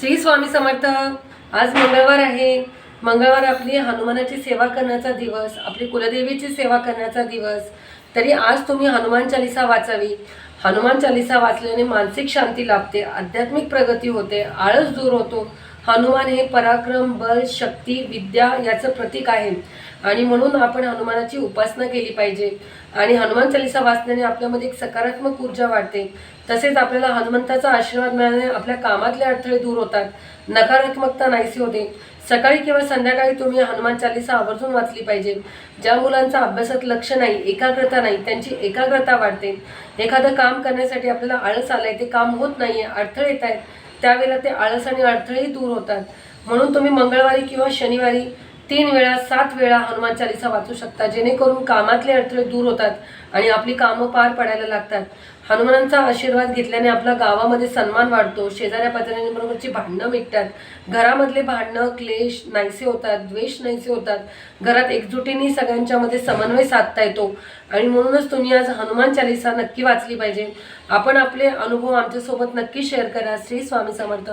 श्री स्वामी समर्थ आज मंगळवार आहे. मंगळवार आपली हनुमानाची सेवा करण्याचा दिवस आपली कुलदेवीची सेवा करण्याचा दिवस. तरी आज तुम्ही हनुमान चालिसा वाचावी. हनुमान चालिसा वाचल्याने मानसिक शांती लाभते आध्यात्मिक प्रगती होते आळस दूर होतो. हनुमान हे पराक्रम बल शक्ती विद्या याचं प्रतीक आहे. आणि म्हणून आपण हनुमानाची उपासना केली पाहिजे. आणि हनुमान चालिसा वाचल्याने आपल्यामध्ये एक सकारात्मक ऊर्जा वाढते. तसेच आपल्याला हनुमंताचा आशीर्वाद मिळाल्याने आपल्या कामातले अडथळे दूर होतात. नकारात्मकता नाहीशी होते. सकाळी किंवा संध्याकाळी तुम्ही हनुमान चालिसा आवर्जून वाचली पाहिजे. ज्या मुलांचा अभ्यासात लक्ष नाही एकाग्रता नाही त्यांची एकाग्रता वाढते. एखादं काम काम करण्यासाठी आपल्याला आळस आलाय ते काम होत नाहीये अडथळे येत आहेत त्यावेळेला ते आळस आणि अडथळेही दूर होतात. म्हणून तुम्ही मंगळवारी किंवा शनिवारी तीन वेळा सात वेळा हनुमान चालिसा वाचू शकता. जेणेकरून कामातले अडथळे दूर होतात आणि आपली कामं पार पडायला लागतात. हनुमानांचा आशीर्वाद घेतल्याने आपला गावामध्ये सन्मान वाढतो. शेजाऱ्या पाजाऱ्यांबरोबरची भांडणं मिटतात. घरामधले भांडणं क्लेश नाहीसे होतात द्वेष नाहीसे होतात. घरात एकजुटीने सगळ्यांच्यामध्ये समन्वय साधता येतो. आणि म्हणूनच तुम्ही आज हनुमान चालिसा नक्की वाचली पाहिजे. आपण आपले अनुभव आमच्यासोबत नक्की शेअर करा. श्री स्वामी समर्थ.